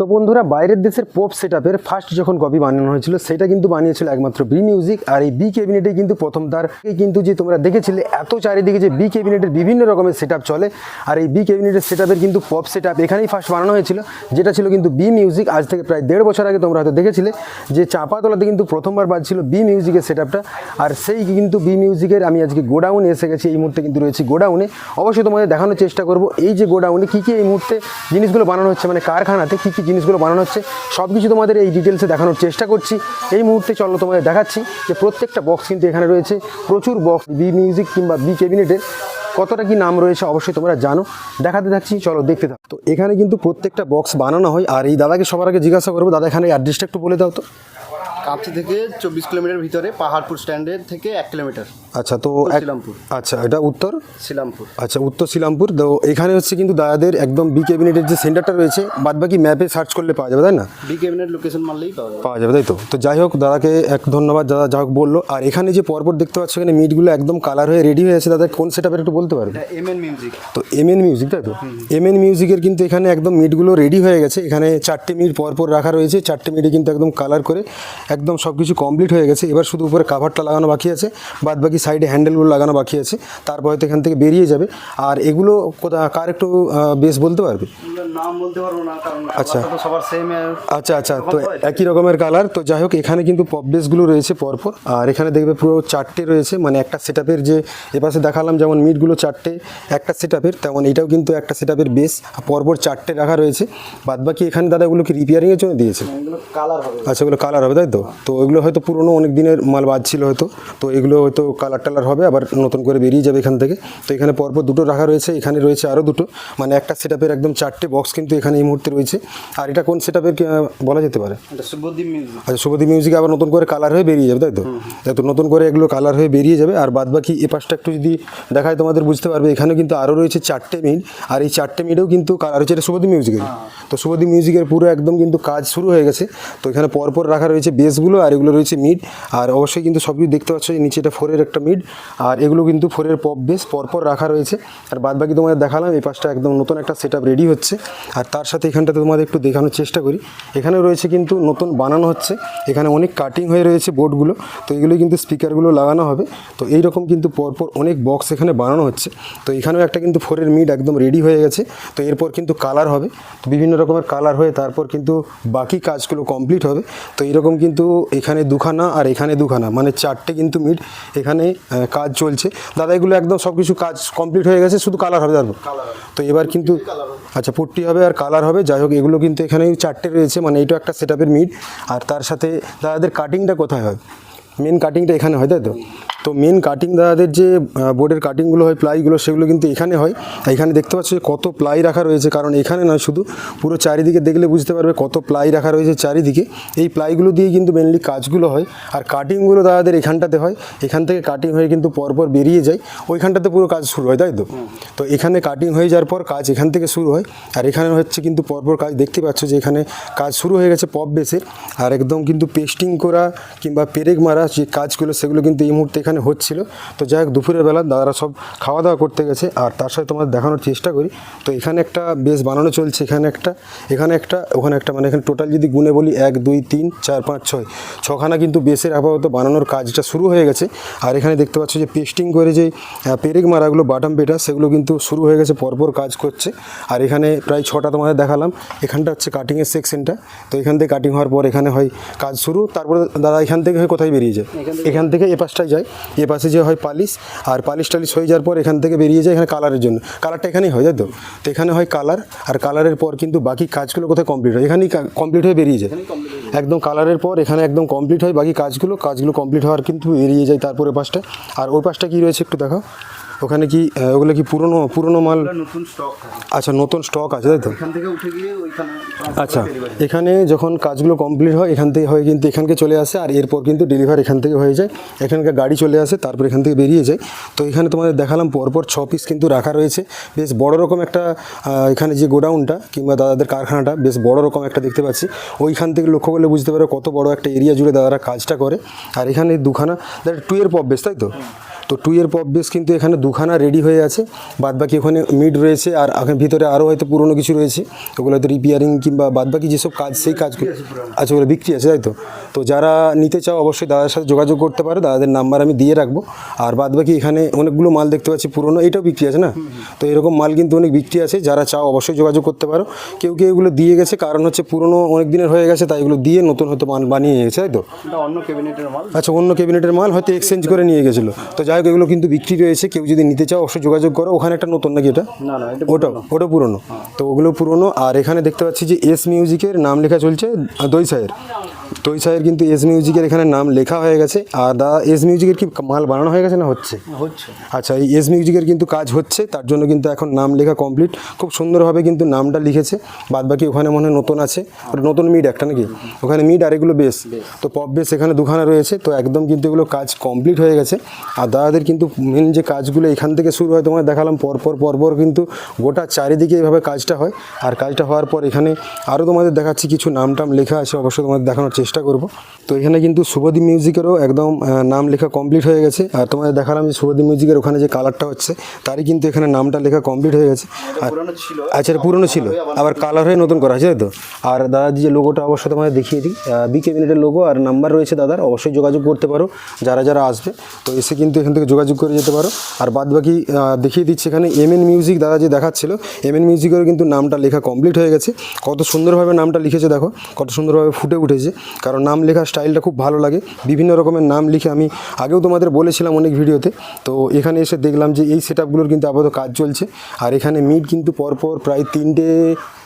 তো বন্ধুরা, বাইরের দেশের পপ সেট আপের ফার্স্ট যখন কপি বানানো হয়েছিল, সেটা কিন্তু বানিয়েছিল একমাত্র বি মিউজিক আর এই বি ক্যাবিনেটে কিন্তু প্রথম তার। কিন্তু যে তোমরা দেখেছিলে, এত চারিদিকে যে বি ক্যাবিনেটের বিভিন্ন রকমের সেট চলে, আর এই বি ক্যাবিনেটের সেট কিন্তু পপ সেট এখানেই ফার্স্ট বানানো হয়েছিল, যেটা ছিল কিন্তু বি মিউজিক আজ থেকে প্রায় দেড় বছর আগে তোমরা হয়তো দেখেছিলে যে চাপাতলাতে কিন্তু প্রথমবার বাজছিল বি মিউজিকের সেট আর সেই কিন্তু বি মিউজিকের আমি আজকে গোডাউনে এসে গেছি, এই মুহূর্তে কিন্তু রয়েছি গোডাউনে। অবশ্যই তোমাদের দেখানোর চেষ্টা করব, এই যে গোডাউনে কী কী এই মুহূর্তে জিনিসগুলো বানানো হচ্ছে মানে কারখানাতে কী কী জিনিসগুলো বানানো হচ্ছে। সব কিছু তোমাদের এই ডিটেলসে দেখানোর চেষ্টা করছি। এই মুহূর্তে চলো তোমাদের দেখাচ্ছি যে প্রত্যেকটা বক্স কিন্তু এখানে রয়েছে। প্রচুর বক্স বি মিউজিক কিংবা বি ক্যাবিনেটের কতটা কি নাম রয়েছে অবশ্যই তোমরা জানো। দেখাতে থাকছি চলো দেখতে থাকো। তো এখানে কিন্তু প্রত্যেকটা বক্স বানানো হয়। আর এই দাদাকে সবার আগে জিজ্ঞাসা করব। দাদা এখানে অ্যাড্রেসটা একটু বলে দাও তো। কাঁচি থেকে চব্বিশ কিলোমিটার ভিতরে পাহাড়পুর স্ট্যান্ডের থেকে এক কিলোমিটার। আচ্ছা তো শিলামপুর। আচ্ছা এটা উত্তর? শিলামপুর। আচ্ছা উত্তর শিলামপুর। তো এখানে হচ্ছে কিন্তু দাদাদের একদম বি ক্যাবিনেটের যে সেন্টারটা রয়েছে বাদবাকি ম্যাপে সার্চ করলে পাওয়া যাবে তাই না? বি ক্যাবিনেট লোকেশন মারলেই পাওয়া যাবে। পাওয়া যাবে তাই তো? তো যাই হোক দাদাকে এক ধন্যবাদ দাদা যা হোক বলল। আর এখানে যে পরপর দেখতে পাচ্ছ এখানে মিটগুলো একদম কালার হয়ে রেডি হয়ে আছে দাদা কোন সেটআপের একটু বলতে পারবে এম এন মিউজিক তো এম এন মিউজিক তাই তো? এম এন মিউজিকের কিন্তু এখানে একদম মিটগুলো রেডি হয়ে গেছে। এখানে চারটে মিনিট পরপর রাখা রয়েছে চারটে মিনিটে কিন্তু একদম কালার করে একদম সব কিছু কমপ্লিট হয়ে গেছে। এবার শুধু উপরে কাভারটা লাগানো বাকি আছে বাদ বাকি সাইডে হ্যান্ডেলগুলো লাগানো বাকি আছে তারপর হয়তো এখান থেকে বেরিয়ে যাবে। আর এগুলো কোথা কার একটু বেশ বলতে পারবে? নাম বলতে পারব না কারণ আচ্ছা। সবার সেম আচ্ছা আচ্ছা তো একই রকমের কালার তো যাই হোক এখানে কিন্তু পপ বেসগুলো রয়েছে পরপর। আর এখানে দেখবে পুরো চারটে রয়েছে মানে একটা সেটআপের যে এপাশে দেখালাম যেমন মিটগুলো চারটে একটা সেটআপের তেমন এটাও কিন্তু একটা সেটআপের বেস পরপর চারটে রাখা রয়েছে। বাদবাকি এখানে দাদা এগুলো কি রিপেয়ারিংয়ের জন্য দিয়েছে? কালার হবে। আচ্ছা ওগুলো কালার হবে তাই তো? তো এগুলো হয়তো পুরনো অনেক দিনের মাল বাজছিল হয়তো। তো এগুলো হয়তো কালার টালার হবে আবার নতুন করে বেরিয়ে যাবে এখান থেকে। তো এখানে পরপর দুটো রাখা রয়েছে এখানে রয়েছে আরও দুটো। মানে একটা সেটআপের একদম চারটে বক্স কিন্তু এখানে এই মুহূর্তে রয়েছে। আর এটা কোন সেটআপের বলা যেতে পারে? এটা শুভদ্বীপ মিউজিক আচ্ছা আবার নতুন করে কালার হয়ে বেরিয়ে যাবে তাই তো? তাই তো নতুন করে এগুলো কালার হয়ে বেরিয়ে যাবে। আর বাদ বাকি এ পাশটা একটু যদি দেখায় তোমাদের বুঝতে পারবে এখানে কিন্তু আরও রয়েছে চারটে মিনিট আর এই চারটে মিনিটেও কিন্তু কালার হচ্ছে এটা শুভদী মিউজিকের তো শুভদী মিউজিকের পুরো একদম কিন্তু কাজ শুরু হয়ে গেছে। তো এখানে পরপর রাখা রয়েছে বেসগুলো আর এগুলো রয়েছে মিড আর অবশ্যই কিন্তু সব কিছু দেখতে পাচ্ছ নিচে এটা ফোরের একটা মিড আর এগুলো কিন্তু ফোরের পপ বেস পরপর রাখা রয়েছে। আর বাদ বাকি তোমাদের দেখালাম, এই পাশটা একদম নতুন একটা সেট রেডি হচ্ছে। আর তার সাথে এখানটাতে তোমাদের একটু দেখানোর চেষ্টা করি। এখানে রয়েছে কিন্তু নতুন বানানো হচ্ছে। এখানে অনেক কাটিং হয়ে রয়েছে বোর্ডগুলো তো এগুলো কিন্তু স্পিকারগুলো লাগানো হবে। তো এই রকম কিন্তু পরপর অনেক বক্স এখানে বানানো হচ্ছে। তো এখানেও একটা কিন্তু ফোরের মিড একদম রেডি হয়ে গেছে। তো এরপর কিন্তু কালার হবে। তো বিভিন্ন রকমের কালার হয়ে তারপর কিন্তু বাকি কাজগুলো কমপ্লিট হবে। তো এরকম কিন্তু এখানে দুখানা আর এখানে দুখানা মানে চারটে কিন্তু মিট এখানে কাজ চলছে। দাদা এগুলো একদম সব কিছু কাজ কমপ্লিট হয়ে গেছে শুধু কালার হবে তারপর তো এবার কিন্তু আচ্ছা পট্টি হবে আর কালার হবে যাই হোক এগুলো কিন্তু এখানে চারটে রয়েছে মানে এইটা একটা সেট মিট। আর তার সাথে দাদাদের কাটিংটা কোথায় হয়? মেন কাটিংটা এখানে হয় তাই তো? তো মেন কাটিং দাদাদের যে বোর্ডের কাটিংগুলো হয় প্লাইগুলো সেগুলো কিন্তু এখানে হয়। এখানে দেখতে পাচ্ছ যে কত প্লাই রাখা রয়েছে, কারণ এখানে নয় শুধু, পুরো চারিদিকে দেখলে বুঝতে পারবে কত প্লাই রাখা রয়েছে চারিদিকে। এই প্লাইগুলো দিয়ে কিন্তু মেনলি কাজগুলো হয়, আর কাটিংগুলো দাদাদের এখানটাতে হয়। এখান থেকে কাটিং হয়ে কিন্তু পরপর বেরিয়ে যায়। ওইখানটাতে পুরো কাজ শুরু হয়, তাই তো? তো এখানে কাটিং হয়ে যাওয়ার পর কাজ এখান থেকে শুরু হয়, আর এখানে হচ্ছে কিন্তু পরপর কাজ, দেখতে পাচ্ছ যে এখানে কাজ শুরু হয়ে গেছে পপ বেসের। আর একদম কিন্তু পেস্টিং করা কিংবা পেরেক মারা যে কাজগুলো, সেগুলো কিন্তু এই মুহূর্তে এখানে হচ্ছিল। তো যাই হোক দুপুরের বেলা দাদারা সব খাওয়া দাওয়া করতে গেছে আর তার সাথে তোমাদের দেখানোর চেষ্টা করি। তো এখানে একটা বেশ বানানো চলছে এখানে একটা এখানে একটা ওখানে একটা মানে এখানে টোটাল যদি গুনে বলি এক দুই তিন চার পাঁচ ছয় ছখানা কিন্তু বেসের আপাতত বানানোর কাজটা শুরু হয়ে গেছে। আর এখানে দেখতে পাচ্ছ যে পেস্টিং করে যে পেরেক মারাগুলো বাটাম পেটা সেগুলো কিন্তু শুরু হয়ে গেছে পরপর কাজ করছে। আর এখানে প্রায় ছটা তোমাদের দেখালাম। এখানটা হচ্ছে কাটিংয়ের সেকশনটা তো এখান থেকে কাটিং হওয়ার পর এখানে হয় কাজ শুরু। তারপরে দাদা এখান থেকে হয় কোথায় বেরিয়ে যায়? এখান থেকে এ পাশটায় যায়। এ পাশে যে হয় পালিশ, আর পালিশ টালিশ হয়ে যাওয়ার পর এখান থেকে বেরিয়ে যায় এখানে কালারের জন্য। কালারটা এখানেই হয় তাই তো তো এখানে হয় কালার, আর কালারের পর কিন্তু বাকি কাজগুলো কোথায় কমপ্লিট হয়? এখানেই কমপ্লিট হয়ে বেরিয়ে যায়। একদম কালারের পর এখানে একদম কমপ্লিট হয় বাকি কাজগুলো কাজগুলো কমপ্লিট হওয়ার কিন্তু বেরিয়ে যায় তারপরে পাশটা আর ওই পাশটা কী রয়েছে একটু দেখাও। ওখানে কি ওগুলো কি পুরনো পুরনো মাল? নতুন স্টক আচ্ছা নতুন স্টক আছে তাই তো? এখান থেকে উঠে গিয়ে ওইখানে আচ্ছা এখানে যখন কাজগুলো কমপ্লিট হয় এখান থেকে হয়ে কিন্তু এখানকে চলে আসে আর এরপর কিন্তু ডেলিভার এখান থেকে হয়ে যায়। এখানকার গাড়ি চলে আসে তারপর এখান থেকে বেরিয়ে যায়। তো এখানে তোমাদের দেখালাম পরপর ছ পিস কিন্তু রাখা রয়েছে। বেশ বড় রকম একটা এখানে যে গোডাউনটা কিংবা দাদাদের কারখানাটা বেশ বড় রকম একটা দেখতে পাচ্ছি। ওইখান থেকে লক্ষ্য করলে বুঝতে পারো কত বড় একটা এরিয়া জুড়ে দাদারা কাজটা করে। আর এখানে দুখানা দাদা টুয়ের পপ বেশ তাই তো? তো টু এর পপ বেস কিন্তু এখানে দুখানা রেডি হয়ে আছে। বাদ বাকি ওখানে মিড রয়েছে আর ভিতরে আরও হয়তো পুরনো কিছু রয়েছে। ওগুলো হয়তো রিপেয়ারিং কিংবা বাদ বাকি যেসব কাজ সেই কাজগুলো আচ্ছা ওগুলো বিক্রি আছে তাই তো? তো যারা নিতে চাও অবশ্যই দাদার সাথে যোগাযোগ করতে পারো। দাদাদের নাম্বার আমি দিয়ে রাখব। আর বাদ বাকি এখানে অনেকগুলো মাল দেখতে পাচ্ছি পুরনো এটাও বিক্রি আছে না? তো এরকম মাল কিন্তু অনেক বিক্রি আছে। যারা চাও অবশ্যই যোগাযোগ করতে পারো। কেউ কেউ এগুলো দিয়ে গেছে কারণ হচ্ছে পুরনো অনেক দিনের হয়ে গেছে তাই এগুলো দিয়ে নতুন হয়তো মাল বানিয়ে গেছে তাই তো? অন্য ক্যাবিনেটের মাল? আচ্ছা অন্য ক্যাবিনেটের মাল হয়তো এক্সচেঞ্জ করে নিয়ে গেছিল। তো যাই হোক এগুলো কিন্তু বিক্রি রয়েছে। কেউ যদি নিতে চাও অবশ্যই যোগাযোগ করো। ওখানে একটা নতুন নাকি এটা? না না এটা ওটা ওটা পুরনো। তো ওগুলো পুরনো। আর এখানে দেখতে পাচ্ছি যে এস মিউজিকের নাম লেখা চলছে দই সাহের। দই সাহের কিন্তু এস মিউজিকের এখানে নাম লেখা হয়ে গেছে। আর দাদা এস মিউজিকের কি মাল বানানো হয়ে গেছে না হচ্ছে? হচ্ছে। আচ্ছা এই এস মিউজিকের কিন্তু কাজ হচ্ছে তার জন্য কিন্তু এখন নাম লেখা কমপ্লিট খুব সুন্দরভাবে কিন্তু নামটা লিখেছে বাদ বাকি ওখানে মনে হয় নতুন আছে। নতুন মিড একটা নাকি? ওখানে মিড আর এগুলো বেস তো পপ বেস এখানে দুখানা রয়েছে তো একদম কিন্তু এগুলো কাজ কমপ্লিট হয়ে গেছে। আর দাদাদের কিন্তু মেন যে কাজগুলো এখান থেকে শুরু হয় তোমার দেখালাম পরপর পরপর কিন্তু গোটা চারিদিকে এভাবে কাজটা হয়। আর কাজটা হওয়ার পর এখানে আরও তোমাদের দেখাচ্ছি কিছু নাম টাম লেখা আছে অবশ্যই তোমাদের দেখানোর চেষ্টা করব। তো এখানে কিন্তু শুভদীপ মিউজিকেরও একদম নাম লেখা কমপ্লিট হয়ে গেছে। আর তোমাদের দেখালাম যে শুভদীপ মিউজিকের ওখানে যে কালারটা হচ্ছে, তারই কিন্তু এখানে নামটা লেখা কমপ্লিট হয়ে গেছে। আচ্ছা পুরনো ছিল। আবার কালার হয়ে নতুন করা তাই তো? আর দাদার যে লোগোটা অবশ্যই তোমাদের দেখিয়ে দিই। বি ক্যাবিনেটের লোগো আর নাম্বার রয়েছে দাদার, অবশ্যই যোগাযোগ করতে পারো, যারা যারা আসবে। তো এসে কিন্তু এখান থেকে যোগাযোগ করে যেতে পারো। আর বাদ বাকি দেখিয়ে দিচ্ছে এখানে এম এন মিউজিক দাদা যে দেখাচ্ছিল এম এন মিউজিকেরও কিন্তু নামটা লেখা কমপ্লিট হয়ে গেছে। কত সুন্দরভাবে নামটা লিখেছে দেখো, কত সুন্দরভাবে ফুটে উঠেছে। কারণ নাম লেখার স্টাইলটা খুব ভালো লাগে। বিভিন্ন রকমের নাম লিখে আমি আগেও তোমাদের বলেছিলাম অনেক ভিডিওতে। তো এখানে এসে দেখলাম যে এই সেট কিন্তু আপাতত কাজ চলছে। আর এখানে মিট কিন্তু পরপর প্রায় তিনটে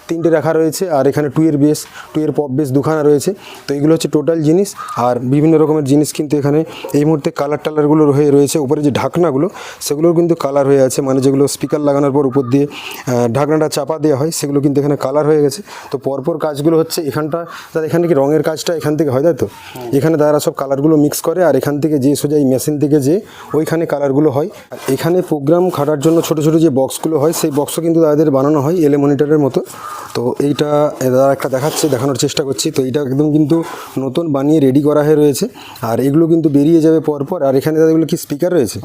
তিনটে রাখা রয়েছে, আর এখানে টু এর বেস টু এর পপ বেস দুখানা রয়েছে। তো এগুলো হচ্ছে টোটাল জিনিস, আর বিভিন্ন রকমের জিনিস কিন্তু এখানে এই মুহূর্তে কালার টালারগুলো হয়ে রয়েছে। উপরে যে ঢাকনাগুলো, সেগুলোর কিন্তু কালার হয়ে আছে। মানে যেগুলো স্পিকার লাগানোর পর উপর দিয়ে ঢাকনাটা চাপা দেওয়া হয়, সেগুলো কিন্তু এখানে কালার হয়ে গেছে। তো পরপর কাজগুলো হচ্ছে এখানটা তার এখানে কি রঙের কাজটা এখান থেকে হয়, তাই তো? এখানে তারা সব কালারগুলো মিক্স করে, আর এখান থেকে যে সোজা এই মেশিন থেকে যে ওইখানে কালারগুলো হয়। আর এখানে প্রোগ্রাম খাটার জন্য ছোট ছোট যে বক্সগুলো হয়, সেই বক্সও কিন্তু তাদের বানানো হয় এলে মনিটরের মতো। তো এইটা দাদা একটা দেখাচ্ছে দেখানোর চেষ্টা করছি। তো এইটা একদম কিন্তু নতুন বানিয়ে রেডি করা হয়ে রয়েছে। আর এগুলো কিন্তু বেরিয়ে যাবে পরপর। আর এখানে দাদা এগুলো কি স্পিকার রয়েছে?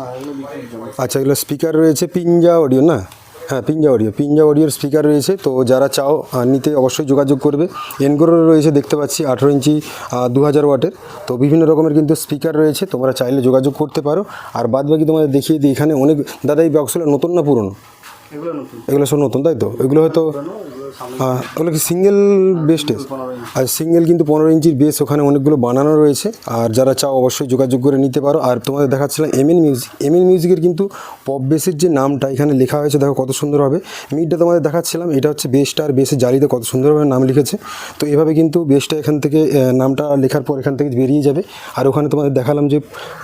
আচ্ছা এগুলো স্পিকার রয়েছে পিঞ্জা অডিও না? হ্যাঁ পিঞ্জা অডিও পিঞ্জা অডিওর স্পিকার রয়েছে। তো যারা চাও নিতে অবশ্যই যোগাযোগ করবে। এনগোরও রয়েছে দেখতে পাচ্ছি আঠেরো ইঞ্চি দু হাজার ওয়াটের। তো বিভিন্ন রকমের কিন্তু স্পিকার রয়েছে। তোমরা চাইলে যোগাযোগ করতে পারো। আর বাদ বাকি তোমাদের দেখিয়ে দিই এখানে অনেক দাদা এই বক্সগুলো নতুন না পুরনো? এগুলো সব নতুন তাই তো? এগুলো হয়তো আহ, ওগুলো কি সিঙ্গেল বেস্টে আর সিঙ্গেল কিন্তু পনেরো ইঞ্চির বেস ওখানে অনেকগুলো বানানো রয়েছে। আর যারা চাও অবশ্যই যোগাযোগ করে নিতে পারো। আর তোমাদের দেখাচ্ছিলাম M N music M N মিউজিকের কিন্তু পপ বেসের যে নামটা এখানে লেখা হয়েছে দেখো কত সুন্দর হবে। মিডটা তোমাদের দেখাচ্ছিলাম এটা হচ্ছে বেসটা আর বেসের জালিতে কত সুন্দরভাবে নাম লিখেছে। তো এভাবে কিন্তু বেসটা এখান থেকে নামটা লেখার পর এখান থেকে বেরিয়ে যাবে। আর ওখানে তোমাদের দেখালাম যে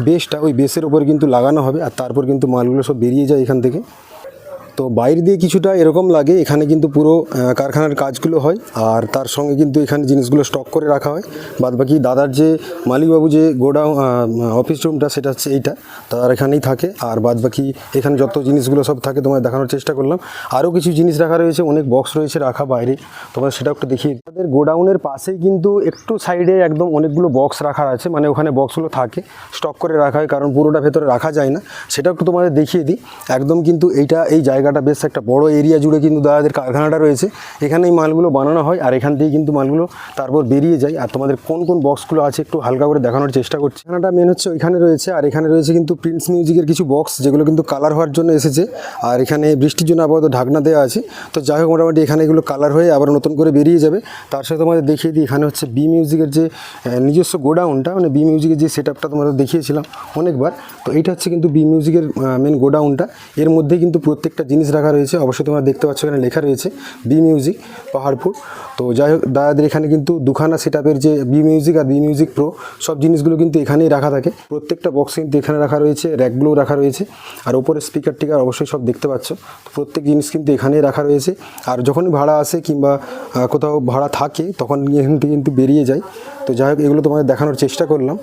বেসটা ওই বেসের ওপর কিন্তু লাগানো হবে আর তারপর কিন্তু মালগুলো সব বেরিয়ে যায় এখান থেকে। তো বাইরে দিয়ে কিছুটা এরকম লাগে, এখানে কিন্তু পুরো কারখানার কাজগুলো হয় আর তার সঙ্গে কিন্তু এখানে জিনিসগুলো স্টক করে রাখা হয়। বাদবাকি দাদার যে মালিকবাবু যে গোডাউন অফিস রুমটা সেটা হচ্ছে এইটা, তার এখানেই থাকে। আর বাদবাকি এখানে যত জিনিসগুলো সব থাকে তোমায় দেখানোর চেষ্টা করলাম। আরও কিছু জিনিস রাখা রয়েছে, অনেক বক্স রয়েছে রাখা বাইরে। তোমার সেটা একটু দেখিয়ে। তাদের গোডাউনের পাশেই কিন্তু একটু সাইডে একদম অনেকগুলো বক্স রাখা আছে মানে ওখানে বক্সগুলো থাকে স্টক করে রাখা হয়, কারণ পুরোটা ভেতরে রাখা যায় না। সেটা একটু তোমাদের দেখিয়ে দিই। একদম কিন্তু এইটা, এই জায়গাটা বেশ একটা বড় এরিয়া জুড়ে কিন্তু দাদাদের কারখানাটা রয়েছে। এখানে এই মালগুলো বানানো হয় আর এখান থেকে কিন্তু মালগুলো তারপর বেরিয়ে যায়। আর তোমাদের কোন কোন বক্সগুলো আছে একটু হালকা করে দেখানোর চেষ্টা করছি। এখানটা মেন হচ্ছে ওইখানে রয়েছে আর এখানে রয়েছে কিন্তু প্রিন্স মিউজিকের কিছু বক্স যেগুলো কিন্তু কালার হওয়ার জন্য এসেছে। আর এখানে বৃষ্টির জন্য আপাতত ঢাকনা দেওয়া আছে। তো যাই হোক, মোটামুটি এখানে এগুলো কালার হয়ে আবার নতুন করে বেরিয়ে যাবে। তার সাথে তোমাদের দেখিয়ে দিই, এখানে হচ্ছে বি মিউজিকের যে নিজস্ব গোডাউনটা মানে বি মিউজিকের যে সেট আপটা তোমাদের দেখিয়েছিলাম অনেকবার। তো এইটা হচ্ছে কিন্তু বি মিউজিকের মেন গোডাউনটা। এর মধ্যে কিন্তু প্রত্যেকটা জিনিস রাখা রয়েছে। অবশ্যই তোমরা দেখতে পাচ্ছ এখানে লেখা রয়েছে বি মিউজিক পাহাড়পুর। তো যাই হোক, দাদাদের এখানে কিন্তু দুখানা সেট যে বি মিউজিক আর বি মিউজিক প্রো সব জিনিসগুলো কিন্তু এখানেই রাখা থাকে। প্রত্যেকটা বক্স কিন্তু এখানে রাখা রয়েছে র্যাকগুলো রাখা রয়েছে। আর ওপরে স্পিকার টিকার অবশ্যই সব দেখতে পাচ্ছ। প্রত্যেক জিনিস কিন্তু এখানেই রাখা রয়েছে। আর যখনই ভাড়া আসে কিংবা কোথাও ভাড়া থাকে, তখন এখান থেকে কিন্তু বেরিয়ে যায়। তো যাই হোক, এগুলো তোমাদের দেখানোর চেষ্টা করলাম।